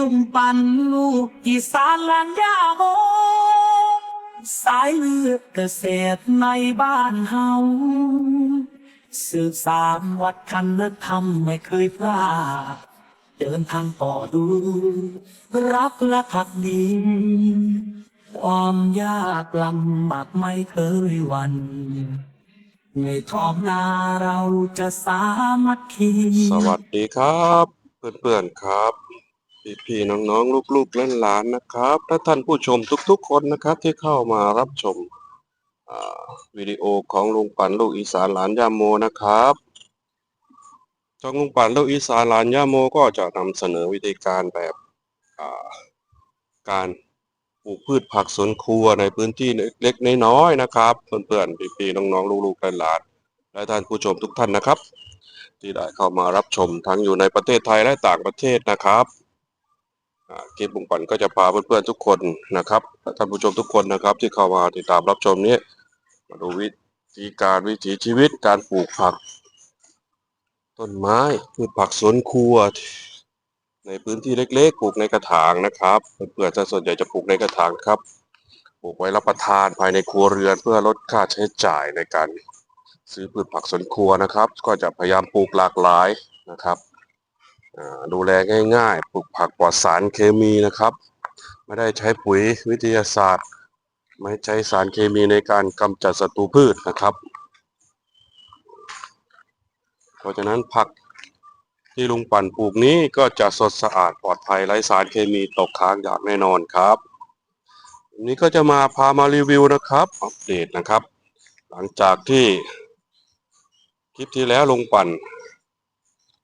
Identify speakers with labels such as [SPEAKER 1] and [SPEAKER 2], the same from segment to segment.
[SPEAKER 1] ลุงปันลูกอีสานแลนยาโมสายเลือดเกษตรในบ้านเฮาสืบสานวัฒนธรรมไม่เคยพลาดเดินทางต่อดู รักและพักดีความยากลำบากไม่เคยวันในท้องนาเราจะสามัคคี
[SPEAKER 2] สวัสดีครับ เพื่อนๆครับ พี่ๆน้องๆลูกๆหลานนะครับและท่านผู้ชมทุกๆ คนนะครับที่เข้ามารับชมวิดีโอของลุงปั่นลูกอีสานหลานยาโมนะครับช่องลุงปั่นลูกอีสานหลานยาโมก็จะนำเสนอวิธีการแบบการปลูกพืชผักสวนครัวในพื้นที่เล็กๆน้อยๆนะครับเพื่อนๆพี่ๆน้องๆลูกๆหลานและท่านผู้ชมทุกท่านนะครับ ที่ได้เข้ามารับชมทั้งอยู่ในประเทศไทยและต่างประเทศนะครับ คลิปบุงปันก็จะพาเพื่อนๆทุกคนนะครับและท่านผู้ชมทุกคนนะครับ ที่เข้ามาติดตามรับชมนี้มาดูวิธีการวิถีชีวิตการปลูกผัก ต้นไม้พืชผักสวนครัว ในพื้นที่เล็กๆ ปลูกในกระถางนะครับเพื่อนๆส่วนใหญ่จะปลูกในกระถางครับปลูกไว้รับประทานภายในครัวเรือนเพื่อลดค่าใช้จ่ายในการซื้อพืชผักสวนครัวนะครับ ก็จะพยายามปลูกหลากหลายนะครับ ดูแลง่ายๆ ปลูกผักปลอดสารเคมีนะครับ ไม่ได้ใช้ปุ๋ยวิทยาศาสตร์ ไม่ใช้สารเคมีในการกำจัดศัตรูพืชนะครับ เพราะฉะนั้นผักที่ลุงปั่นปลูกนี้ก็จะสดสะอาดปลอดภัยไร้สารเคมีตกค้างอย่างแน่นอนครับวันนี้ก็จะมาพามารีวิวนะครับ อัปเดตนะครับ หลังจากที่คลิปที่แล้วลุงปั่น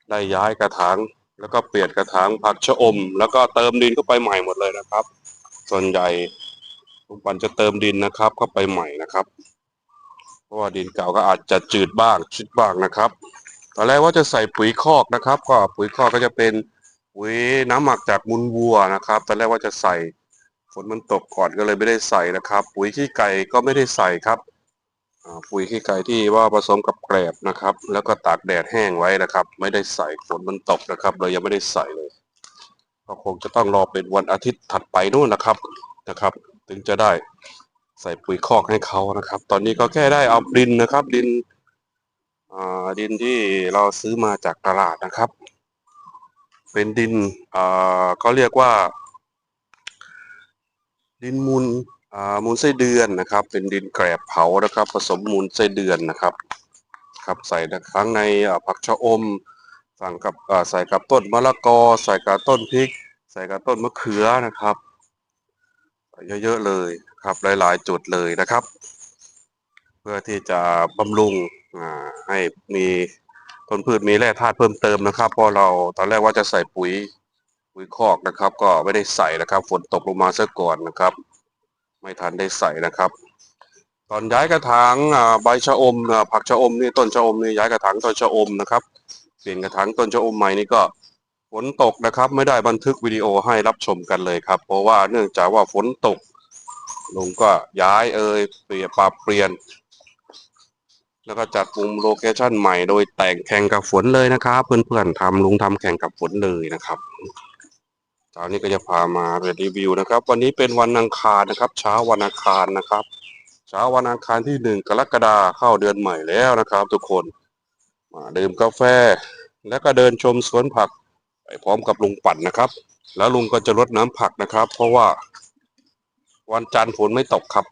[SPEAKER 2] ได้ย้ายกระถาง แล้วก็เปลี่ยนกระถางผักชะอม แล้วก็เติมดินเข้าไปใหม่หมดเลยนะครับ ส่วนใหญ่ลุงปั่นจะเติมดินนะครับ เข้าไปใหม่นะครับ เพราะว่าดินเก่าก็อาจจะจืดบ้างชิดบ้างนะครับตอนแรกว่าจะใส่ปุ๋ยคอกนะครับ ก็ปุ๋ยคอกก็จะเป็นปุ๋ยน้ำหมักจากมูลวัวนะครับตอนแรกว่าจะใส่ฝนมันตกก่อนก็เลยไม่ได้ใส่นะครับ ปุ๋ยขี้ไก่ก็ไม่ได้ใส่ครับ ปุ๋ยขี้ไก่ที่ว่าผสมกับแกลบนะครับ แล้วก็ตากแดดแห้งไว้นะครับ ไม่ได้ใส่ฝนมันตกนะครับเลยยังไม่ได้ใส่เลย ก็คงจะต้องรอเป็นวันอาทิตย์ถัดไปนู่นนะครับนะครับ ถึงจะได้ใส่ปุ๋ยคอกให้เขานะครับ ตอนนี้ก็แค่ได้เอาดินนะครับ ดินดินที่เราซื้อมาจากตลาดนะครับ เป็นดินอ่าเขาเรียกว่า ดินมูล มูลไส้เดือนนะครับ เป็นดินแกรบเผานะครับ ผสมมูลไส้เดือนนะครับ ครับใส่ครั้งในผักชะอมสั่งกับใส่กับต้นมะละกอ ใส่กับต้นพริก ใส่กับต้นมะเขือนะครับเยอะๆเลยครับหลายๆจุดเลยนะครับ เพื่อที่จะบำรุงให้มีต้นพืชมีแร่ธาตุเพิ่มเติมนะครับเพราะเราตอนแรกว่าจะใส่ปุ๋ยปุ๋ยคอกนะครับ ก็ไม่ได้ใส่นะครับ ฝนตกลงมาซะก่อนนะครับ ไม่ทันได้ใส่นะครับ ตอนย้ายกระถางใบชะอมผักชะอมนี่ต้นชะอมนี่ย้ายกระถางต้นชะอมนะครับเปลี่ยนกระถางต้นชะอมใหม่นี่ก็ฝนตกนะครับ ไม่ได้บันทึกวิดีโอให้รับชมกันเลยครับ เพราะว่าเนื่องจากว่าฝนตกลุงก็ย้ายเอ่ยเปลี่ยนปรับเปลี่ยน แล้วก็จัดมุมโลเคชั่นใหม่โดยแต่งแข่งกับฝนเลยนะครับ เพื่อนๆทำลุงทำแข่งกับฝนเลยนะครับ ตอนนี้ก็จะพามารีวิวนะครับ วันนี้เป็นวันอังคารนะครับ เช้าวันอังคารนะครับ เช้าวันอังคารที่หนึ่งกรกฎาเข้าเดือนใหม่แล้วนะครับ ทุกคนมาดื่มกาแฟ แล้วก็เดินชมสวนผักไปพร้อมกับลุงปั่นนะครับ แล้วลุงก็จะรดน้ำผักนะครับ เพราะว่า วันจันทร์ฝนไม่ตกครับ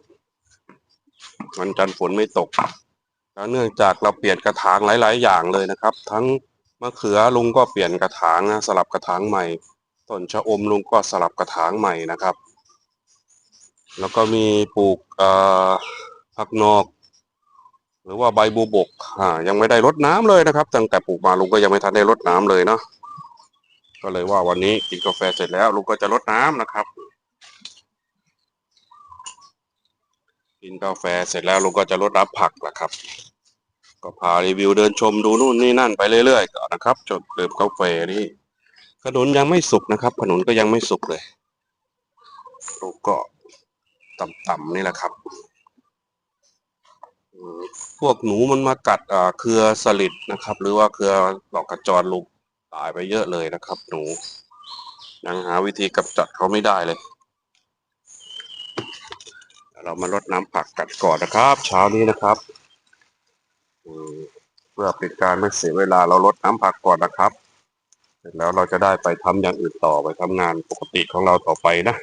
[SPEAKER 2] วันจันทร์ฝนไม่ตกแล้วเนื่องจากเราเปลี่ยนกระถางหลาย ๆ อย่างเลยนะครับ ทั้งมะเขือลุงก็เปลี่ยนกระถางนะสลับกระถางใหม่ ต้นชะอมลุงก็สลับกระถางใหม่นะครับ แล้วก็มีปลูกผักนอก หรือว่าใบบัวบกยังไม่ได้รดน้ำเลยนะครับตั้งแต่ปลูกมาลุงก็ยังไม่ทันได้รดน้ำเลยเนาะก็เลยว่าวันนี้กินกาแฟเสร็จแล้วลุงก็จะรดน้ำนะครับ กินกาแฟเสร็จแล้วลุงก็จะรดน้ำผักนะครับ ก็พารีวิวเดินชมดูนู่นนี่นั่นไปเรื่อยๆก่อนนะครับจนดื่มกาแฟนี่ ขนุนยังไม่สุกนะครับ ขนุนก็ยังไม่สุกเลยลูกก็ต่ำๆนี่แหละครับพวกหนูมันมากัดอ่าเครือสลิดนะครับ หรือว่าเครือดอกกระจรลูกตายไปเยอะเลยนะครับ หนูยังหาวิธีกำจัดเขาไม่ได้เลย เรามาลดน้ำผักกัดก่อนนะครับ เช้านี้นะครับเพื่อเป็นการไม่เสียเวลาเราลดน้ำผักก่อนนะครับ สร็จแล้วเราจะได้ไปทำอย่างอื่นต่อไปทำงานปกติของเราต่อไปนะ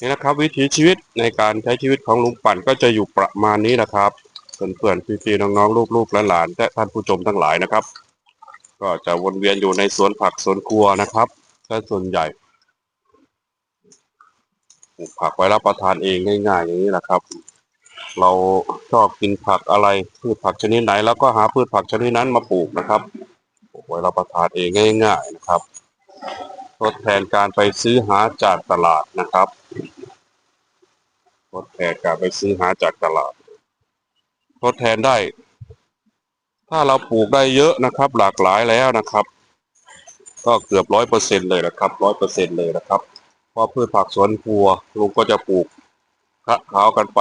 [SPEAKER 2] นี่นะครับ วิถีชีวิตในการใช้ชีวิตของลุงปั่นก็จะอยู่ประมาณนี้นะครับเพื่อนๆพี่ๆน้องๆลูกๆหลานๆและท่านผู้ชมทั้งหลายนะครับ ก็จะวนเวียนอยู่ในสวนผักสวนครัวนะครับก็ส่วนใหญ่ปลูกผักไว้รับประทานเองง่ายๆ อย่างนี้แหละครับ เราชอบกินผักอะไรพืชผักชนิดไหน แล้วก็หาพืชผักชนิดนั้นมาปลูกนะครับ ว้รับประทานเองง่ายๆนะครับ ทดแทนการไปซื้อหาจากตลาดนะครับ ทดแทนการไปซื้อหาจากตลาด ทดแทนได้ ถ้าเราปลูกได้เยอะนะครับ หลากหลายแล้วนะครับ ก็เกือบร้อยเปอร์เซ็นเลยนะครับร้อยเปอร์เซ็นเลยนะครับเพราะพืชผักสวนครัวลุงก็จะปลูกคะขาวกันไป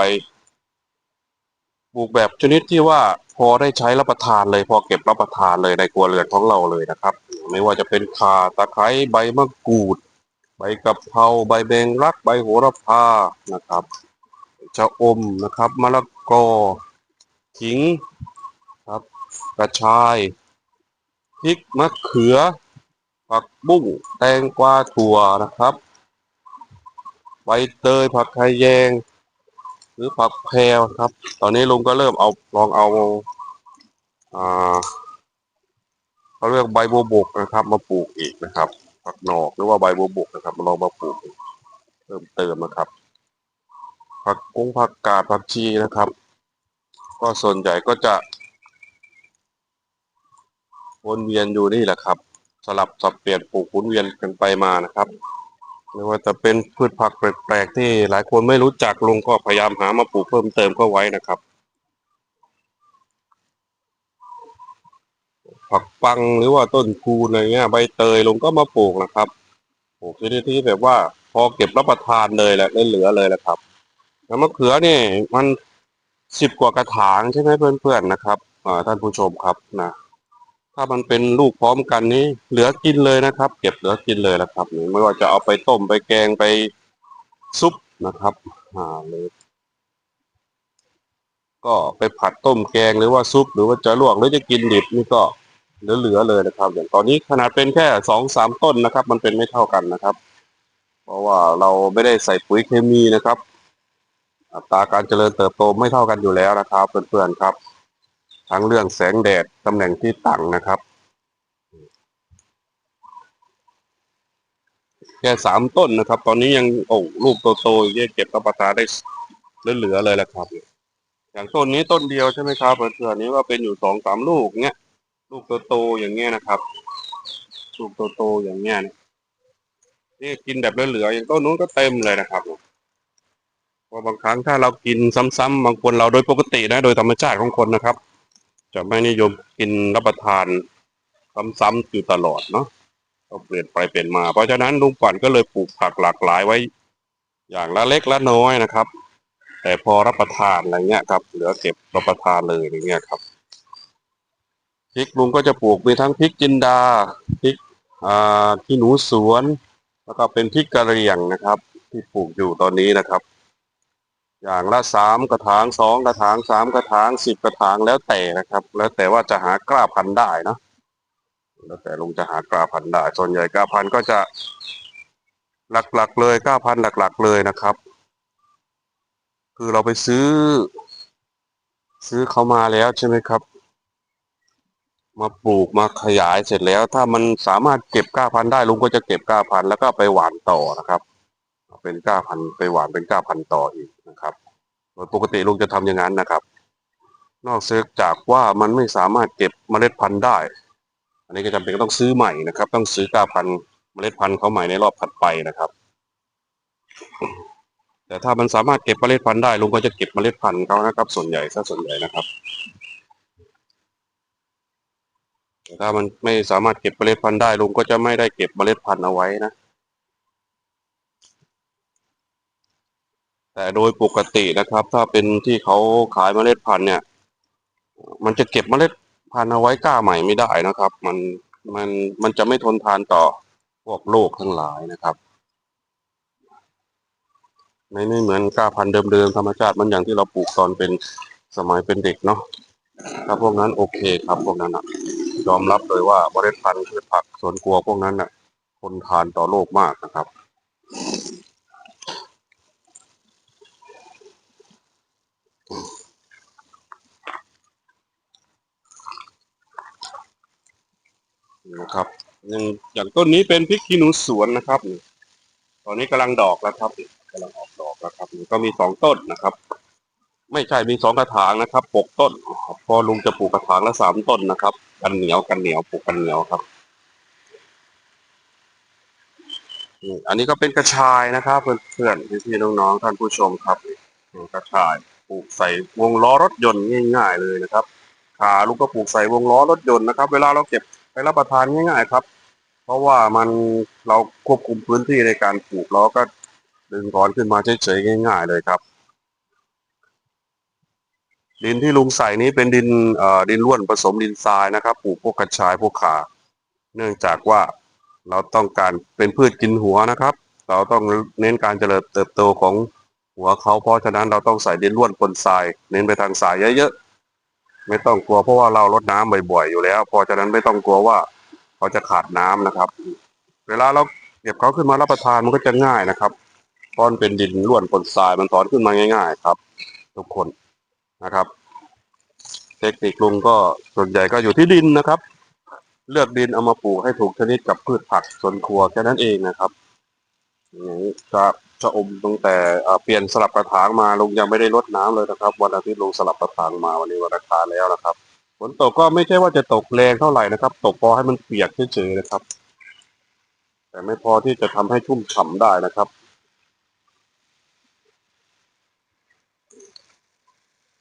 [SPEAKER 2] ปลูกแบบชนิดที่ว่าพอได้ใช้รับประทานเลยพอเก็บรับประทานเลยในครัวเรือนของเราเลยนะครับ ไม่ว่าจะเป็นข่าตะไคร้ใบมะกรูด ใบกะเพราใบแมงลักใบโหระพานะครับชะอมนะครับมะละกอขิงครับกระชายพริกมะเขือ ผักบุ้งแตงกวาถั่วนะครับ ใบเตยผักไทยแยง หรือผักแพรวครับ ตอนนี้ลุงก็เริ่มเอาลองเอาอ่าเขาเรียกใบบัวบกนะครับ มาปลูกอีกนะครับผักหนอกหรือว่าใบบัวบกนะครับ มาลองมาปลูกเพิ่มเติมนะครับ ผักกุ้งผักกาดผักชีนะครับ ก็ส่วนใหญ่ก็จะวนเวียนอยู่นี่แหละครับ สลับสับเปลี่ยนปลูกหมุนเวียนกันไปมานะครับ ไม่ว่าจะเป็นพืชผักแปลกๆที่หลายคนไม่รู้จักลุงก็พยายามหามาปลูกเพิ่มเติมเข้าไว้นะครับ ผักปังหรือว่าต้นคูนอะไรเงี้ยใบเตยลุงก็มาปลูกนะครับปลูกชนิดที่แบบว่าพอเก็บรับประทานเลยแหละไม่เหลือเลยแหละครับ แล้วมะเขือนี่มันสิบกว่ากระถางใช่ไหมเพื่อนๆนะครับอ่าท่านผู้ชมครับนะ ถ้ามันเป็นลูกพร้อมกันนี้ เหลือกินเลยนะครับ เก็บเหลือกินเลยนะครับไม่ว่าจะเอาไปต้มไปแกงไปซุปนะครับอ่าเลยก็ไปผัดต้มแกงหรือว่าซุป หรือว่าจะลวกหรือจะกินดิบนี่ก็เหลือๆเลยนะครับ อย่างตอนนี้ขนาดเป็นแค่สองสามต้นนะครับ มันเป็นไม่เท่ากันนะครับ เพราะว่าเราไม่ได้ใส่ปุ๋ยเคมีนะครับ อัตราการเจริญเติบโตไม่เท่ากันอยู่แล้วนะครับเพื่อนๆครับ ทั้งเรื่องแสงแดดตำแหน่งที่ตั้งนะครับ แค่สามต้นนะครับ ตอนนี้ยังโอ้ลูกโตๆย่างเก็บรับประทานได้เหลือๆเลยแหละครับ อย่างต้นนี้ต้นเดียวใช่ไหมครับเพื่อนี้ว่าเป็นอยู่สองสามลูกเงี้ยลูกโตๆอย่างเงี้ยนะครับ ลูกโตๆอย่างเงี้ยน,นี่กินแบบเหลือๆอย่างต้นนู้นก็เต็มเลยนะครับพราบางครั้งถ้าเรากินซ้ำๆบางคนเราโดยปกตินะ โดยธรรมชาติของคนนะครับ จะไม่นิยมกินรับประทานซ้ำๆอยู่ตลอดเนาะก็เปลี่ยนไปเปลี่ยนมา เพราะฉะนั้นลุงปั่นก็เลยปลูกผักหลากหลายไว้ อย่างละเล็กละน้อยนะครับ แต่พอรับประทานอะไรเงี้ยครับเหลือเก็บรับประทานเลยอย่างเงี้ยครับพริกลุงก็จะปลูกมีทั้งพริกจินดาพริกอ่าที่หนูสวน แล้วก็เป็นพริกกระเหรี่ยงนะครับ ที่ปลูกอยู่ตอนนี้นะครับ อย่างละสามกระถางสองกระถางสามกระถางสิบกระถางแล้วแต่นะครับ แล้วแต่ว่าจะหากล้าพันธุ์ได้เนะแล้วแต่ลุงจะหากล้าพันธุ์ได้ ส่วนใหญ่กล้าพันธุ์ก็จะหลักๆเลยกล้าพันธุ์หลัก ๆ เลยนะครับ คือเราไปซื้อ ซื้อเขามาแล้วใช่ไหมครับ มาปลูกมาขยายเสร็จแล้ว ถ้ามันสามารถเก็บกล้าพันธุ์ได้ลุงก็จะเก็บกล้าพันธุ์แล้วก็ไปหวานต่อนะครับ เป็นก้าพันไปหวานเป็นก้าพันต่ออีกนะครับโดยปกติลุงจะทำอย่างนั้นนะครับ นอกจากว่ามันไม่สามารถเก็บเมล็ดพันธุ์ได้ อันนี้ก็จำเป็นต้องซื้อใหม่นะครับ ต้องซื้อก้าพันเมล็ดพันธุ์เขาใหม่ในรอบถัดไปนะครับ แต่ถ้ามันสามารถเก็บเมล็ดพันธุ์ได้ลุงก็จะเก็บเมล็ดพันธุ์เขานะครับ ส่วนใหญ่ซะส่วนใหญ่นะครับแต่ถ้ามันไม่สามารถเก็บเมล็ดพันธุ์ได้ลุงก็จะไม่ได้เก็บเมล็ดพันธุ์เอาไว้นะ แต่โดยปกตินะครับ ถ้าเป็นที่เขาขายเมล็ดพันธุ์เนี่ย มันจะเก็บเมล็ดพันธุ์เอาไว้กล้าใหม่ไม่ได้นะครับ มันมันมันจะไม่ทนทานต่อพวกโรคทั้งหลายนะครับไม่ไม่เหมือนกล้าพันธุ์เดิมๆธรรมชาติมันอย่างที่เราปลูกตอนเป็นสมัยเป็นเด็กเนาะถ้าพวกนั้นโอเคครับพวกนั้นอะยอมรับเลยว่าเมล็ดพันธุ์พืชผักสวนครัวพวกนั้นน่ะทนทานต่อโลกมากนะครับ นะครับ อย่างอย่างต้นนี้เป็นพริกขี้หนูสวนนะครับ ตอนนี้กำลังดอกแล้วครับนี่กำลังออกดอกแล้วครับก็มีสองต้นนะครับ ไม่ใช่มีสองกระถางนะครับปกต้นพอลุงจะปลูกกระถางละสามต้นนะครับ กันเหนียวกันเหนียวปลูกกันเหนียวครับอันนี้ก็เป็นกระชายนะครับ เพื่อนๆพี่ๆน้องๆท่านผู้ชมครับกระชายปลูกใส่วงล้อรถยนต์ง่าย ๆ เลยนะครับขาลูกก็ปลูกใส่วงล้อรถยนต์นะครับ เวลาเราเก็บ ไปรับประทานง่ายๆครับ เพราะว่ามันเราควบคุมพื้นที่ในการปลูกแล้วก็ดึงก้อนขึ้นมาเฉยๆง่าย ๆ เลยครับ ดินที่ลุงใส่นี้เป็นดินเอ่อดินร่วนผสมดินทรายนะครับ ปลูกพวกกระชายพวกขา เนื่องจากว่าเราต้องการเป็นพืชกินหัวนะครับ เราต้องเน้นการเจริญเติบโตของหัวเขาเพราะฉะนั้นเราต้องใส่ดินร่วนปนทราย เน้นไปทางทรายเยอะๆ ไม่ต้องกลัวเพราะว่าเราลดน้ำบ่อยๆอยู่แล้วพราะฉะนั้นไม่ต้องกลัวว่าเขาจะขาดน้ำนะครับ เวลาเราเก็บเขาขึ้นมารับประทานมันก็จะง่ายนะครับเพราะมันเป็นดินร่วนปนทรายมันถอนขึ้นมาง่าย ๆ ครับ ทุกคนนะครับ เทคนิคลุงก็ส่วนใหญ่ก็อยู่ที่ดินนะครับ เลือกดินเอามาปลูกให้ถูกชนิดกับพืชผักสวนครัวแค่นั้นเองนะครับอย่างนี้จะ จะอมตั้งแต่เปลี่ยนสลับกระถางมาลุงยังไม่ได้รดน้ำเลยนะครับ วันอาทิตย์ลุงสลับกระถางมาวันนี้วันอังคารแล้วนะครับฝนตกก็ไม่ใช่ว่าจะตกแรงเท่าไหร่นะครับ ตกพอให้มันเปียกเฉยๆนะครับ แต่ไม่พอที่จะทำให้ชุ่มฉ่ำได้นะครับ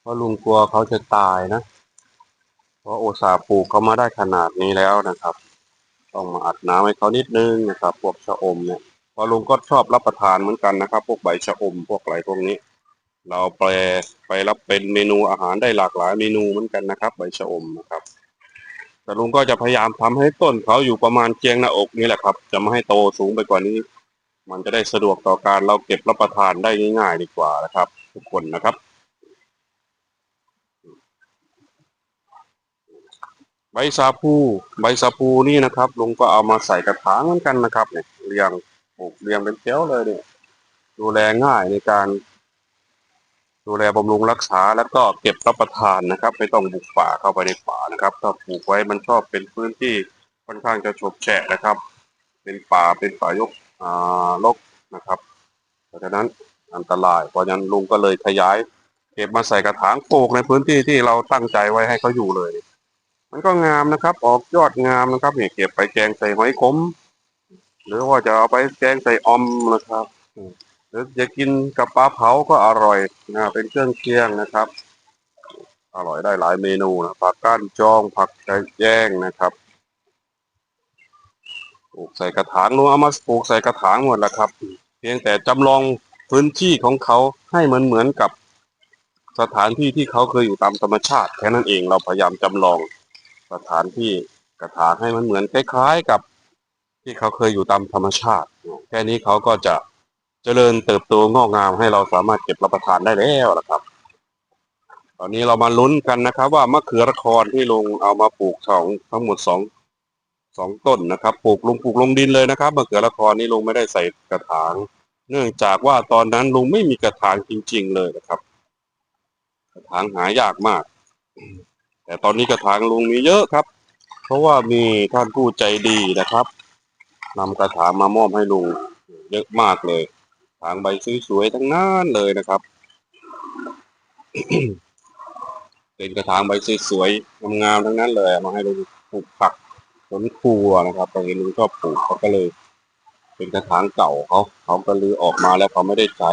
[SPEAKER 2] เพราะลุงกลัวเขาจะตายนะเพราะโอตสาปลูกเขามาได้ขนาดนี้แล้วนะครับ ต้องมาอัดน้ำให้เขานิดนึงนะครับ พวกชะอมเนี่ย อลุงก็ชอบรับประทานเหมือนกันนะครับ พวกใบชะอมพวกอะไรพวกนี้ เราแปลไปรับเป็นเมนูอาหารได้หลากหลายเมนูเหมือนกันนะครับ ใบชะอมนะครับแต่ลุงก็จะพยายามทำให้ต้นเขาอยู่ประมาณเจียงหน้าอกนี่แหละครับ จะไม่ให้โตสูงไปกว่านี้ มันจะได้สะดวกต่อการเราเก็บรับประทานได้ง่าย ๆ ดีกว่านะครับ ทุกคนนะครับ ใบซาพูใบซาพูนี่นะครับลุงก็เอามาใส่กระถางเหมือนกันนะครับเนี่ยเรียง ปลูกเรียงเป็นแถวเลยเนี่ยดูแลง่ายในการ ดูแลบำรุงรักษาแล้วก็เก็บรับประทานนะครับ ไม่ต้องบุกป่าเข้าไปในป่านะครับ ถ้าปลูกไว้มันชอบเป็นพื้นที่ค่อนข้างจะฉบแฉะนะครับ เป็นป่าเป็นป่ายกอ่ารกนะครับเพราะฉะนั้นอันตราย เพราะฉะนั้นลุงก็เลยขยาย เก็บมาใส่กระถางปลูกในพื้นที่ที่เราตั้งใจไว้ให้เขาอยู่เลย มันก็งามนะครับ ออกยอดงามนะครับเนี่ยเก็บไปแกงใส่หอยขม หรือว่าจะเอาไปแกงใส่ออมนะครับ หรือจะกินกับปลาเผาก็อร่อยนะเป็นเครื่องเคียงนะครับ อร่อยได้หลายเมนูนะผักก้านจองผักไก่แจ้งนะครับปลูกใส่กระถางลุงเอามาปลูกใส่กระถางหมดแล้วครับ เพียงแต่จำลองพื้นที่ของเขาให้เหมือนเหมือนกับสถานที่ที่เขาเคยอยู่ตามธรรมชาติแค่นั้นเองเราพยายามจำลองสถานที่กระถางให้มันเหมือนคล้ายๆกับ ที่เขาเคยอยู่ตามธรรมชาติ แค่นี้เขาก็จะเจริญเติบโตงอกงามให้เราสามารถเก็บรับประทานได้แล้วนะครับ ตอนนี้เรามาลุ้นกันนะครับ ว่ามะเขือละครที่ลุงเอามาปลูกสองทั้งหมดสองสองต้นนะครับ ปลูกลงปลูกลงดินเลยนะครับมะเขือละครนี่ลุงไม่ได้ใส่กระถาง เนื่องจากว่าตอนนั้นลุงไม่มีกระถางจริง ๆ เลยนะครับ กระถางหายากมาก แต่ตอนนี้กระถางลุงมีเยอะครับ เพราะว่ามีท่านผู้ใจดีนะครับ นำกระถางมามอบให้ลุงเยอะมากเลยถางใบสวยๆทั้งนั้นเลยนะครับ เป็นกระถางใบสวยๆงามๆทั้งนั้นเลยมาให้ลุงปลูกผักสวนครัวนะครับตรงนี้ลุงชอบปลูกเขาก็เลย เป็นกระถางเก่าเขาเขาก็ลือออกมาแล้วเขาไม่ได้ใช้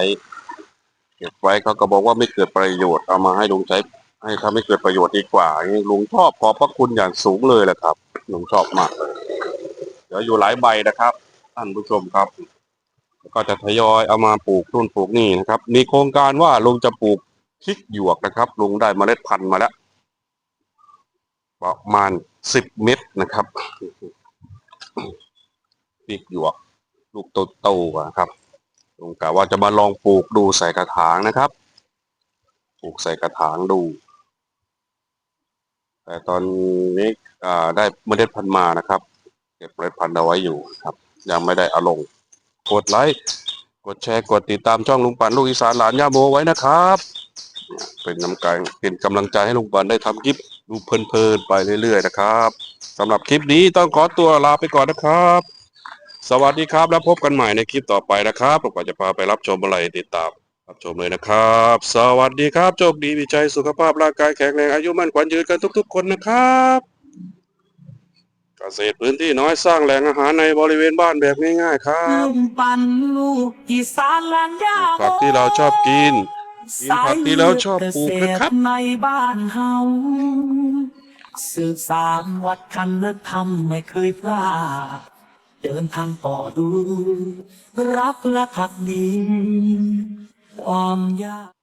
[SPEAKER 2] เก็บไว้เขาก็บอกว่าไม่เกิดประโยชน์เอามาให้ลุงใช้ ให้ทำให้เกิดประโยชน์ดีกว่าลุงชอบขอบพระคุณอย่างสูงเลยแหละครับลุงชอบมากเลย เดี๋ยวอยู่หลายใบนะครับท่านผู้ชมครับก็จะทยอยเอามาปลูกนู่นปลูกนี่นะครับ มีโครงการว่าลุงจะปลูกพริกหยวกนะครับลุงได้เมล็ดพันธุ์มาแล้วประมาณสิบเม็ดนะครับพริกหยวก ลูกโตๆอะครับลุงกะว่าจะมาลองปลูกดูใส่กระถางนะครับ ปลูกใส่กระถางดู แต่ตอนนี้ได้เมล็ดพันธุ์มานะครับ เก็บเมล็ดพันธุ์เอาไว้อยู่ครับ ยังไม่ได้เอาลง กดไลค์กดแชร์กดติดตามช่องลุงปันลูกอีสานหลานย่าโมไว้นะครับ เป็นกำลังใจเป็นกำลังใจให้ลุงปันได้ทำคลิปดูเพลินๆไปเรื่อย ๆ นะครับสำหรับคลิปนี้ต้องขอตัวลาไปก่อนนะครับ สวัสดีครับแล้วพบกันใหม่ในคลิปต่อไปนะครับผมจะพาไปรับชมอะไรติดตามรับชมเลยนะครับ สวัสดีครับโชคดีมีใจสุขภาพร่างกายแข็งแรงอายุมั่นขวัญยืนกันทุก ๆ คนนะครับ ษตรพื้นที่น้อยสร้างแหล่งอาหารในบริเวณบ้านแบบง่ายๆครับ
[SPEAKER 1] ลุงปันลูกอีสานหลังยาโม
[SPEAKER 2] ผักที่เราชอบกินกินผักที่เราชอบปลูกนะครับ
[SPEAKER 1] สายเลือดเกษตในบ้านเฮาสืบสานวัดคันและธรรมไม่เคยพลาดเดินทางต่อดู รักและพักดีความยาก